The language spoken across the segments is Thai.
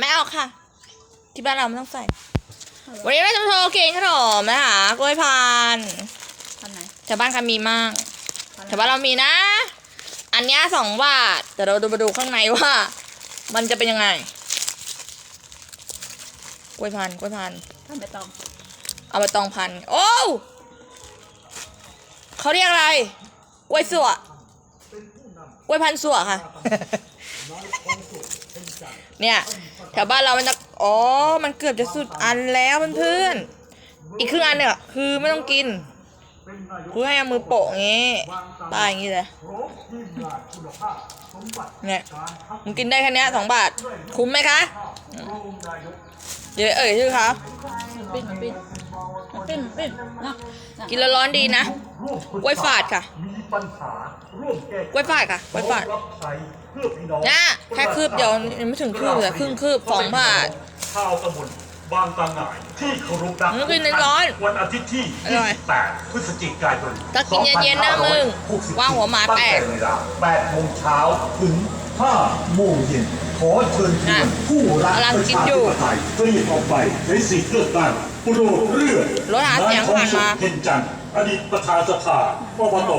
ไม่เอาค่ะ ที่บ้านเราไม่ต้องใส่ วันนี้เราจะมาโชว์กินขนมนะคะกล้วยพานทำไหนแถวบ้านใครมีมั่งแถวบ้านเรามีนะ อันเนี้ยสองบาทแต่เราดูมาดูข้างในว่า มันจะเป็นยังไงกล้วยพันธุ์กล้วยพันธุ์ทำไปตองเอาไปตองพันธุ์โอ้วเขาเรียกอะไรกล้วยสั่วกล้วยพันธุ์สั่วค่ะ เนี่ยแถวบ้านเรามันจะอ๋อ มันเกือบจะสุดอันแล้วเพื่อนๆ อีกครึ่งอันเนี่ยคือไม่ต้องกินคือให้เอามือโป่งงี้ตายอย่างนี้เลยเนี่ยมึงกินได้แค่นี้สองบาท คุ้มไหมคะ เดี๋ยวเอ่ยชื่อครับ มันปิ้นมันปิ้นมันปิ้นมันปิ้นเนาะน่ะกินแล้วร้อนดีนะกล้วยฝาดค่ะมีปัญหาร่วมแก้กล้วยฝาดค่ะกล้วยฝาดรับใช้เพื่อพี่น้องนะแค่คืบเดียวยังไม่ถึงคืบเลยครึ่งคืบสองบาทชาวตำบลบางตาหน่ายที่เคารพรักอืมกินร้อนวันอาทิตย์ที่อร่อย28พฤศจิกายนถ้ากินเย็นๆนะมึง2564ว่างหัวหมาแตกตั้งแต่เวลา8โมงเช้าถึง 5โมงเย็นขอเชิญชวนผู้รักกำลังประกินชาอยู่ธิปไตยเตรียมออกไปใช้สิทธิ์เลือกตั้งโปรดเลือกรถหาเสียงผ่านมายทองสุขเพ็ญจันทร์อดีตประธานสภาอบต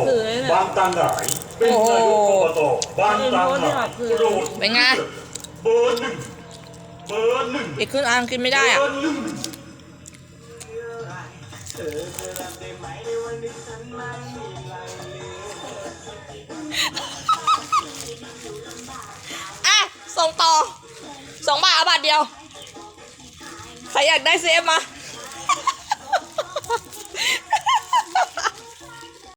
บางตาหน่ายเป็นนายกอบตบางตาหน่ายโปรดเป็นไงเบอร์หนึ่งเบอร์หนึ่งอีกครึ่งอันกินไม่ได้อะเบอร์หนึ่งอะ ส่งต่อสองบาทเอาบาทเดียว ใครอยากได้เซฟมา